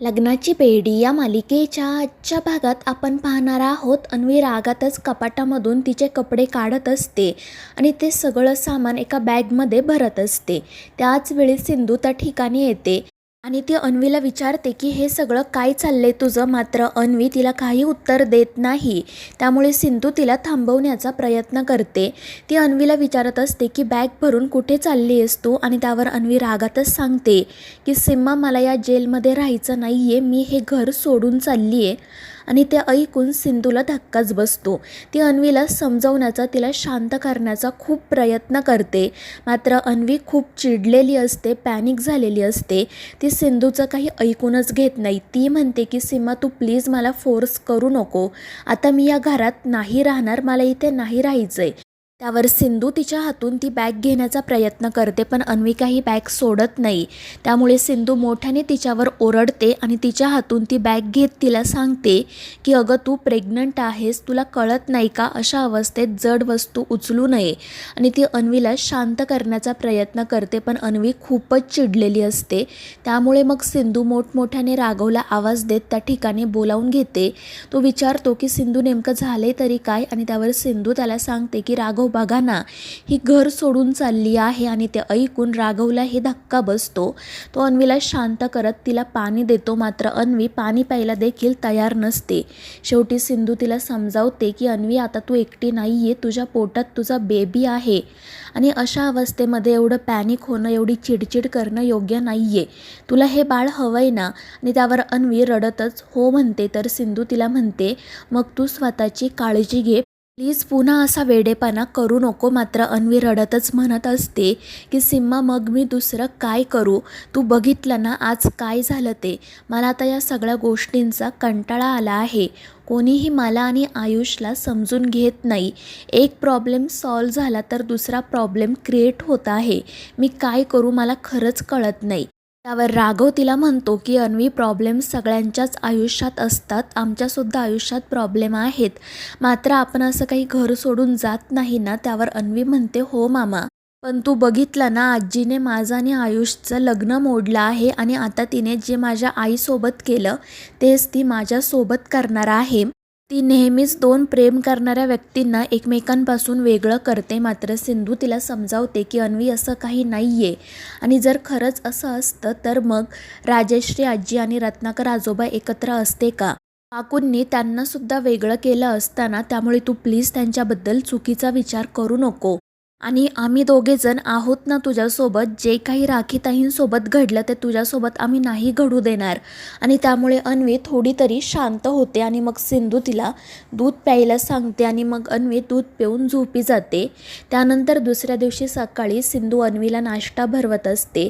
लग्नाची बेडी या मालिकेच्या आजच्या भागात आपण पाहणार आहोत. अन्वी रागातच कपाटामधून तिचे कपडे काढत असते आणि ते सगळं सामान एका बॅगमध्ये भरत असते. त्याच वेळी सिंधू त्या ठिकाणी येते. आणि ती अन्वीला विचारते की हे सगळं काय चाललंय तुझं? मात्र अन्वी तिला काही उत्तर देत नाही. त्यामुळे सिंधू तिला थांबवण्याचा प्रयत्न करते. ती अन्वीला विचारत असते की बॅग भरून कुठे चालली आहेस तू? आणि त्यावर अन्वी रागातच सांगते की सिम्मा मला या जेलमध्ये राहायचं नाही आहे मी हे घर सोडून चालली आहे आणि ते ऐकून सिंधूला धक्काच बसतो. ती अन्वीला समजवण्याचा तिला शांत करण्याचा खूप प्रयत्न करते. मात्र अन्वी खूप चिडलेली असते पॅनिक झालेली असते. ती सिंधूचं काही ऐकूनच घेत नाही. ती म्हणते की सीमा तू प्लीज मला फोर्स करू नको. आता मी या घरात नाही राहणार मला इथे नाही राहायचं आहे त्यावर सिंधू तिच्या हातून ती बॅग घेण्याचा प्रयत्न करते पण अन्वी काही बॅग सोडत नाही. त्यामुळे सिंधू मोठ्याने तिच्यावर ओरडते आणि तिच्या हातून ती बॅग घेत तिला सांगते की अगं तू प्रेग्नंट आहेस तुला कळत नाही का अशा अवस्थेत जड वस्तू उचलू नये? आणि ती अन्वीला शांत करण्याचा प्रयत्न करते पण अन्वी खूपच चिडलेली असते. त्यामुळे मग सिंधू मोठमोठ्याने राघवला आवाज देत त्या ठिकाणी बोलावून घेते. तो विचारतो की सिंधू नेमकं झाले तरी काय? आणि त्यावर सिंधू त्याला सांगते की राघव बघा ना ही घर सोडून चालली आहे आणि ते ऐकून राघवला हे धक्का बसतो. तो अन्वीला शांत करत तिला पाणी देतो मात्र अन्वी पाणी प्यायला देखील तयार नसते. शेवटी सिंधू तिला समजावते की अन्वी आता तू एकटी नाही आहे तुझ्या पोटात तुझा बेबी आहे. आणि अशा अवस्थेमध्ये एवढं पॅनिक होणं एवढी चिडचिड करणं योग्य नाही आहे तुला हे बाळ हवं आहे ना? आणि त्यावर अन्वी रडतच हो म्हणते. तर सिंधू तिला म्हणते मग तू स्वतःची काळजी घे प्लीज पुन्हा असा वेडेपणा करू नको मात्र अन्वी रडतच म्हणत असते की सिम्मा मग मी दुसरं काय करू? तू बघितलं ना आज काय झालं ते? मला आता या सगळ्या गोष्टींचा कंटाळा आला आहे. कोणीही मला आणि आयुषला समजून घेत नाही. एक प्रॉब्लेम सॉल्व झाला तर दुसरा प्रॉब्लेम क्रिएट होत आहे. मी काय करू मला खरंच कळत नाही. त्यावर राघव तिला म्हणतो की अन्वी प्रॉब्लेम सगळ्यांच्याच आयुष्यात असतात. आमच्यासुद्धा आयुष्यात प्रॉब्लेम आहेत. मात्र आपण असं काही घर सोडून जात नाही ना? त्यावर अन्वी म्हणते हो मामा. पण तू बघितलं ना आजीने माझं आणि आयुषचं लग्न मोडलं आहे आणि आता तिने जे माझ्या आईसोबत केलं तेच ती माझ्यासोबत करणार आहे. ती नेहमीच दोन प्रेम करणाऱ्या व्यक्तींना एकमेकांपासून वेगळं करते. मात्र सिंधू तिला समजावते की अन्वी असं काही नाही आहे आणि जर खरंच असं असतं तर मग राजश्री आजी आणि रत्नाकर आजोबा एकत्र असते का? काकूंनी त्यांनासुद्धा वेगळं केलं असताना त्यामुळे तू प्लीज त्यांच्याबद्दल चुकीचा विचार करू नको. आणि आम्ही दोघेजण आहोत ना तुझ्यासोबत जे काही राखीताईंसोबत घडलं ते तुझ्यासोबत आम्ही नाही घडू देणार. आणि त्यामुळे अन्वी थोडी तरी शांत होते आणि मग सिंधू तिला दूध प्यायला सांगते आणि मग अन्वी दूध पिऊन झोपी जाते. त्यानंतर दुसऱ्या दिवशी सकाळी सिंधू अन्वीला नाश्ता भरवत असते.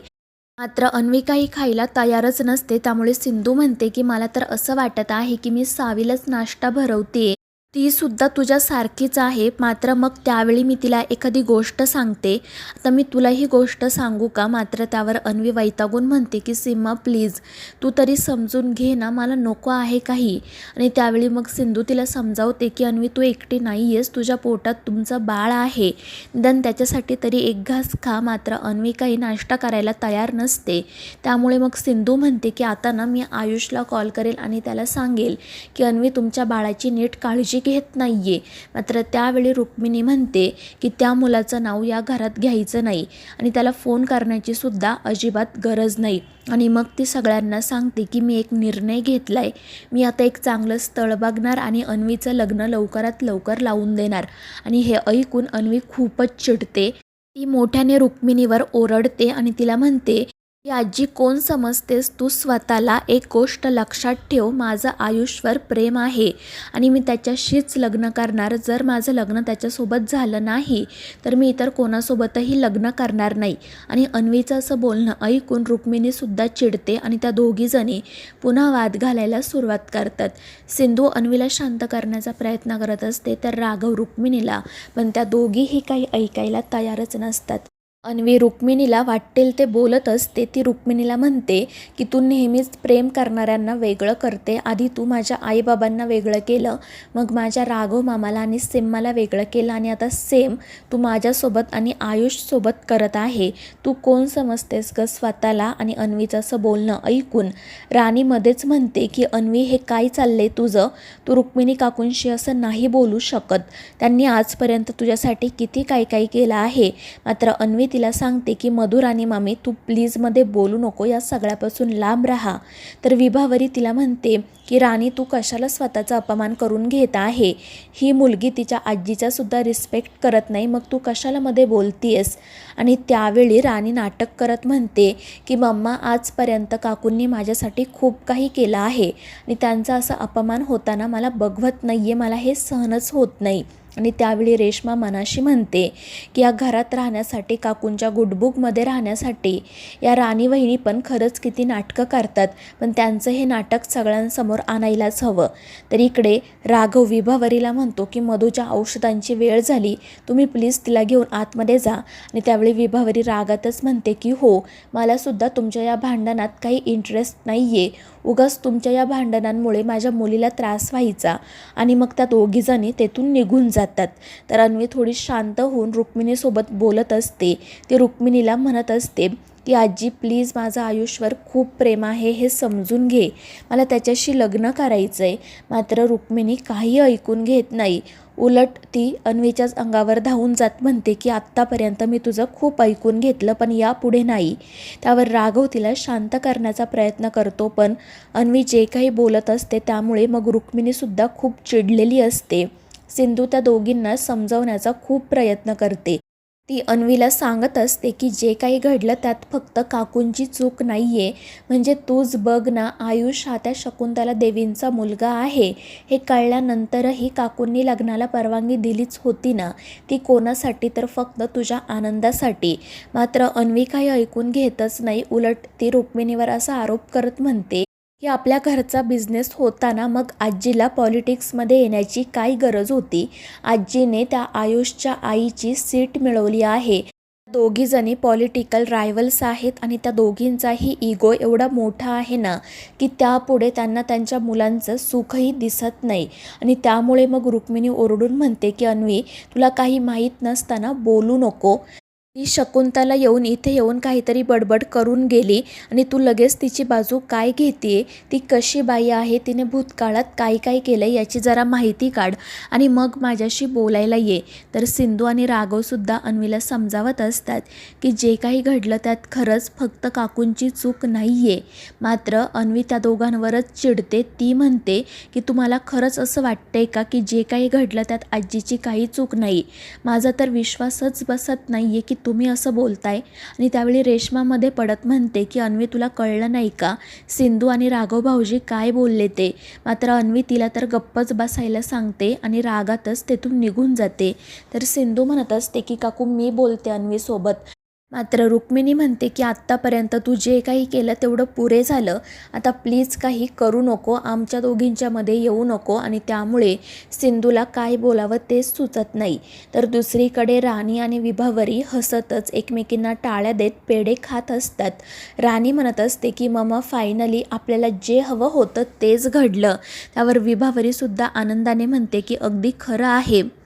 मात्र अन्वी काही खायला तयारच नसते त्यामुळे सिंधू म्हणते की मला तर असं वाटत आहे की मी सावीलाच नाश्ता भरवते ती सुद्धा तुझ्यासारखीच आहे. मात्र मग त्यावेळी मी तिला एखादी गोष्ट सांगते. आता मी तुला ही गोष्ट सांगू का? मात्र त्यावर अन्वी वैतागून म्हणते की सीमा प्लीज तू तरी समजून घे ना मला नको आहे काही. आणि त्यावेळी मग सिंधू तिला समजावते की अन्वी तू एकटी नाही आहेस तुझ्या पोटात तुमचं बाळ आहे. दन त्याच्यासाठी तरी एक घास खा. मात्र अन्वी काही नाश्ता करायला तयार नसते. त्यामुळे मग सिंधू म्हणते की आता ना मी आयुषला कॉल करेल आणि त्याला सांगेल की अन्वी तुमच्या बाळाची नीट काळजी घेत नाही आहे मात्र त्यावेळी रुक्मिणी म्हणते की त्या मुलाचं नाव या घरात घ्यायचं नाही आणि त्याला फोन करण्याची सुद्धा अजिबात गरज नाही. आणि मग ती सगळ्यांना सांगते की मी एक निर्णय घेतला आहे मी आता एक चांगलं स्थळ बघणार आणि अन्वीचं लग्न लवकरात लवकर लावून देणार. आणि हे ऐकून अन्वी खूपच चिडते. ती मोठ्याने रुक्मिणीवर ओरडते आणि तिला म्हणते याजी आजी कोण समजतेस? तू स्वतःला एक गोष्ट लक्षात ठेव माझं आयुष्यवर प्रेम आहे आणि मी त्याच्याशीच लग्न करणार. जर माझं लग्न त्याच्यासोबत झालं नाही तर मी इतर कोणासोबतही लग्न करणार नाही. आणि अन्वीचं असं बोलणं ऐकून रुक्मिणीसुद्धा चिडते आणि त्या दोघीजणी पुन्हा वाद घालायला सुरुवात करतात. सिंधू अन्वीला शांत करण्याचा प्रयत्न करत असते तर राघव रुक्मिणीला पण त्या दोघीही काही ऐकायला तयारच नसतात. अन्वी रुक्मिणीला वाटेल ते बोलत असते ती रुक्मिणीला म्हणते की तू नेहमीच प्रेम करणाऱ्यांना वेगळं करते. आधी तू माझ्या आईबाबांना वेगळं केलं मग माझ्या राघव मामाला आणि सेम्माला वेगळं केलं आणि आता सेम तू माझ्यासोबत आणि आयुषसोबत करत आहे. तू कोण समजतेस ग स्वतःला आणि अन्वीचं असं बोलणं ऐकून? राणी मध्येच म्हणते की अन्वी हे काय चाललंय तुझं? तू रुक्मिणी काकूंशी असं नाही बोलू शकत. त्यांनी आजपर्यंत तुझ्यासाठी किती काय काय केलं आहे. मात्र अन्वी तिला सांगते की मधुर आणि मामी तू प्लीजमध्ये बोलू नको या सगळ्यापासून लांब राहा. तर विभावरी तिला म्हणते की राणी तू कशाला स्वतःचा अपमान करून घेत आहे? ही मुलगी तिच्या आजीचासुद्धा रिस्पेक्ट करत नाही मग तू कशाला मध्ये बोलतीयस? आणि त्यावेळी राणी नाटक करत म्हणते की मम्मा आजपर्यंत काकूंनी माझ्यासाठी खूप काही केलं आहे आणि त्यांचा असा अपमान होताना मला बघवत नाही आहे मला हे सहनच होत नाही. आणि त्यावेळी रेश्मा मनाशी म्हणते की या घरात राहण्यासाठी काकूंच्या गुडबुकमध्ये राहण्यासाठी या राणी वहिनी पण खरंच किती नाटकं करतात. पण त्यांचं हे नाटक सगळ्यांसमोर आणायलाच हवं. तर इकडे राघव विभावरीला म्हणतो की मधूच्या औषधांची वेळ झाली. तुम्ही प्लीज तिला घेऊन आतमध्ये जा. आणि त्यावेळी विभावरी रागातच म्हणते की हो मलासुद्धा तुमच्या या भांडणात काही इंटरेस्ट नाही आहे उगाच तुमच्या या भांडणांमुळे माझ्या मुलीला त्रास व्हायचा आणि मग त्या दोघीजणी तेथून निघून जातात. तर अन्वी थोडी शांत होऊन रुक्मिणीसोबत बोलत असते. ती रुक्मिणीला म्हणत असते की आजी प्लीज माझं आयुष्यवर खूप प्रेम आहे हे समजून घे. मला त्याच्याशी लग्न करायचं आहे मात्र रुक्मिणी काही ऐकून घेत नाही. उलट ती अन्वीच्याच अंगावर धावून जात म्हणते की आत्तापर्यंत मी तुझं खूप ऐकून घेतलं पण यापुढे नाही त्यावर राघव तिला शांत करण्याचा प्रयत्न करतो पण अन्वी जे काही बोलत असते त्यामुळे मग रुक्मिणीसुद्धा खूप चिडलेली असते. सिंधू त्या दोघींना समजवण्याचा खूप प्रयत्न करते. ती अन्वीला सांगत असते की जे काही घडलं त्यात फक्त काकूंची चूक नाही आहे म्हणजे तूच बघ ना आयुष हा त्या शकुंतला देवींचा मुलगा आहे. हे कळल्यानंतरही काकूंनी लग्नाला परवानगी दिलीच होती ना. ती कोणासाठी तर फक्त तुझ्या आनंदासाठी. मात्र अन्वी काही ऐकून घेतच नाही. उलट ती रुक्मिणीवर असा आरोप करत म्हणते की आपल्या घरचा बिझनेस होताना मग आजीला पॉलिटिक्समध्ये येण्याची काय गरज होती? आजीने त्या आयुषच्या आईची सीट मिळवली आहे. दोघीजणी पॉलिटिकल रायवल्स आहेत आणि त्या दोघींचाही इगो एवढा मोठा आहे ना की त्यापुढे त्यांना त्यांच्या मुलांचं सुखही दिसत नाही. आणि त्यामुळे मग रुक्मिणी ओरडून म्हणते की अन्वी तुला काही माहीत नसताना बोलू नको. ती शकुंतला येऊन इथे येऊन काहीतरी बडबड करून गेली आणि तू लगेच तिची बाजू काय घेते ती कशी बाई आहे? तिने भूतकाळात काय काय केलं याची जरा माहिती काढ आणि मग माझ्याशी बोलायला ये. तर सिंधू आणि राघवसुद्धा अन्वीला समजावत असतात की जे काही घडलं त्यात खरंच फक्त काकूंची चूक नाही आहे मात्र अन्वी त्या दोघांवरच चिडते. ती म्हणते की तुम्हाला खरंच असं वाटतंय का की जे काही घडलं त्यात आजीची काही चूक नाही? माझा तर विश्वासच बसत नाही आहे की तुम्ही असं बोलताय? आणि त्यावेळी रेशमामध्ये पडत म्हणते की अन्वी तुला कळलं नाही का? सिंधू आणि राघव भाऊजी काय बोलले ते? मात्र अन्वी तिला तर गप्पच बसायला सांगते आणि रागातच तेथून निघून जाते. तर सिंधू म्हणत असते की काकू मी बोलते अन्वीसोबत मात्र रुक्मिणी म्हणते की आत्तापर्यंत तू जे काही केलं तेवढं पुरे झालं. आता प्लीज काही करू नको आमच्या दोघींच्यामध्ये येऊ नको आणि त्यामुळे सिंधूला काय बोलावं तेच सुचत नाही. तर दुसरीकडे राणी आणि विभावरी हसतच एकमेकींना टाळ्या देत पेढे खात असतात. राणी म्हणत असते की ममा फायनली आपल्याला जे हवं होतं तेच घडलं. त्यावर विभावरीसुद्धा आनंदाने म्हणते की अगदी खरं आहे.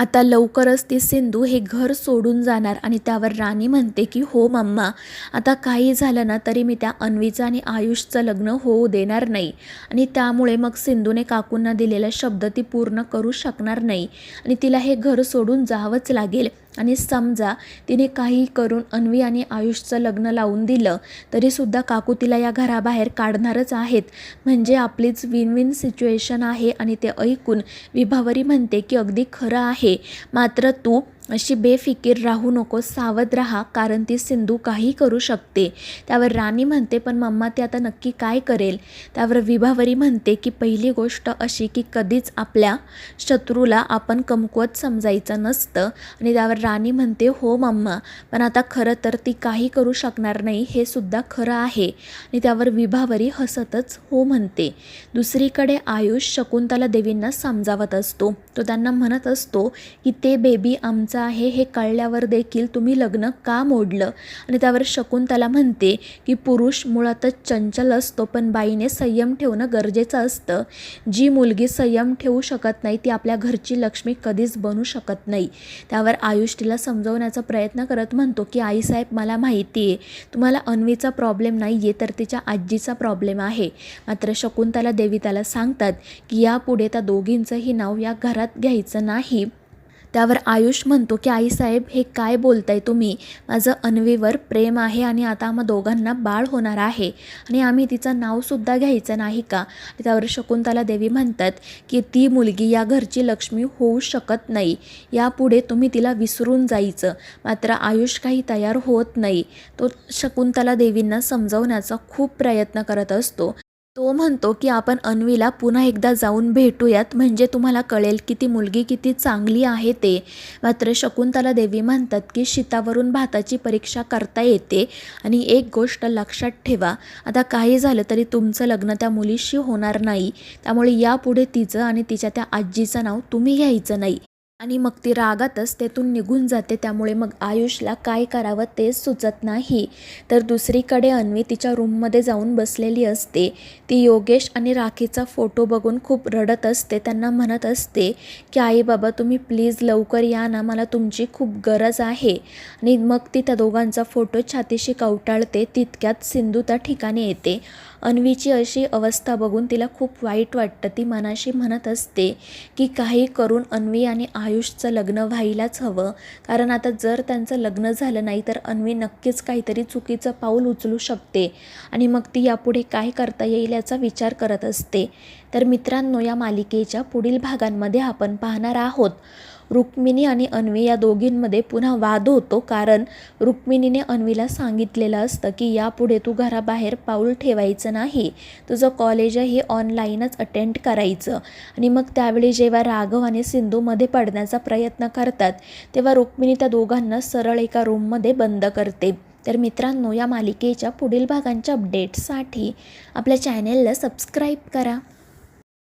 आता लवकरच ती सिंधू हे घर सोडून जाणार आणि त्यावर राणी म्हणते की हो मम्मा आता काही झालं ना तरी मी त्या अन्वीचं आणि आयुषचं लग्न होऊ देणार नाही आणि त्यामुळे मग सिंधूने काकूंना दिलेला शब्द ती पूर्ण करू शकणार नाही आणि तिला हे घर सोडून जावंच लागेल. आणि समजा तिने काही करून अन्वी आणि आयुषचं लग्न लावून दिलं तरीसुद्धा काकू तिला या घराबाहेर काढणारच आहेत. म्हणजे आपलीच विन विन सिच्युएशन आहे आणि ते ऐकून विभावरी म्हणते की अगदी खरं आहे. मात्र तू अशी बेफिकीर राहू नको सावध राहा कारण ती सिंधू काही करू शकते. त्यावर राणी म्हणते पण मम्मा ती आता नक्की काय करेल? त्यावर विभावरी म्हणते की पहिली गोष्ट अशी की कधीच आपल्या शत्रूला आपण कमकुवत समजायचं नसतं. आणि त्यावर राणी म्हणते हो मम्मा पण आता खरं तर ती काही करू शकणार नाही हे सुद्धा खरं आहे. आणि त्यावर विभावरी हसतच हो म्हणते. दुसरीकडे आयुष शकुंतला देवींना समजावत असतो. तो त्यांना म्हणत असतो की ते बेबी आमचा आहे हे कळल्यावर देखील तुम्ही लग्न का मोडलं? आणि त्यावर शकुंतला म्हणते की पुरुष मुळातच चंचल असतो पण बाईने संयम ठेवणं गरजेचं असतं. जी मुलगी संयम ठेवू शकत नाही ती आपल्या घरची लक्ष्मी कधीच बनू शकत नाही. त्यावर आयुष तिला समजवण्याचा प्रयत्न करत म्हणतो की आईसाहेब मला माहिती आहे. तुम्हाला अन्वीचा प्रॉब्लेम नाही आहे तर तिच्या आजीचा प्रॉब्लेम आहे. मात्र शकुंतला देवी त्याला सांगतात की यापुढे त्या दोघींचंही नाव या घरात घ्यायचं नाही. त्यावर आयुष म्हणतो की आईसाहेब हे काय बोलताय तुम्ही? माझं अन्वीवर प्रेम आहे आणि आता आम्हा दोघांना बाळ होणार आहे आणि आम्ही तिचं नावसुद्धा घ्यायचं नाही का? त्यावर शकुंतला देवी म्हणतात की ती मुलगी या घरची लक्ष्मी होऊ शकत नाही. यापुढे तुम्ही तिला विसरून जायचं. मात्र आयुष काही तयार होत नाही. तो शकुंतला देवींना समजवण्याचा खूप प्रयत्न करत असतो. तो म्हणतो की आपण अन्वीला पुन्हा एकदा जाऊन भेटूयात. म्हणजे तुम्हाला कळेल की ती मुलगी किती चांगली आहे ते. मात्र शकुंतला देवी म्हणतात की शितावरून भाताची परीक्षा करता येते. आणि एक गोष्ट लक्षात ठेवा. आता काही झालं तरी तुमचं लग्न त्या मुलीशी होणार नाही. त्यामुळे यापुढे तिचं आणि तिच्या त्या आजीचं नाव तुम्ही घ्यायचं नाही. आणि मग ती रागातच तेथून निघून जाते. त्यामुळे मग आयुषला काय करावं तेच सुचत नाही. तर दुसरीकडे अन्वी तिच्या रूममध्ये जाऊन बसलेली असते. ती योगेश आणि राखीचा फोटो बघून खूप रडत असते. त्यांना म्हणत असते की आई बाबा तुम्ही प्लीज लवकर या ना मला तुमची खूप गरज आहे. आणि मग ती त्या दोघांचा फोटो छातीशी कवटाळते. तितक्यात सिंधू त्या ठिकाणी येते. अन्वीची अशी अवस्था बघून तिला खूप वाईट वाटतं. ती मनाशी म्हणत असते की काही करून अन्वी आणि आयुषचं लग्न व्हायलाच हवं. कारण आता जर त्यांचं लग्न झालं नाही तर अन्वी नक्कीच काहीतरी चुकीचं पाऊल उचलू शकते. आणि मग ती यापुढे काय करता येईल याचा विचार करत असते. तर मित्रांनो या मालिकेच्या पुढील भागांमध्ये आपण पाहणार आहोत. रुक्मिणी आणि अन्वी या दोघींमध्ये पुन्हा वाद होतो कारण रुक्मिणीने अन्वीला सांगितलेलं असतं की यापुढे तू घराबाहेर पाऊल ठेवायचं नाही. तुझं कॉलेज हे ऑनलाईनच अटेंड करायचं. आणि मग त्यावेळी जेव्हा राघव आणि सिंधूमध्ये पडण्याचा प्रयत्न करतात तेव्हा रुक्मिणी त्या दोघांना सरळ एका रूममध्ये बंद करते. तर मित्रांनो या मालिकेच्या पुढील भागांच्या अपडेट्ससाठी आपल्या चॅनेलला सबस्क्राईब करा.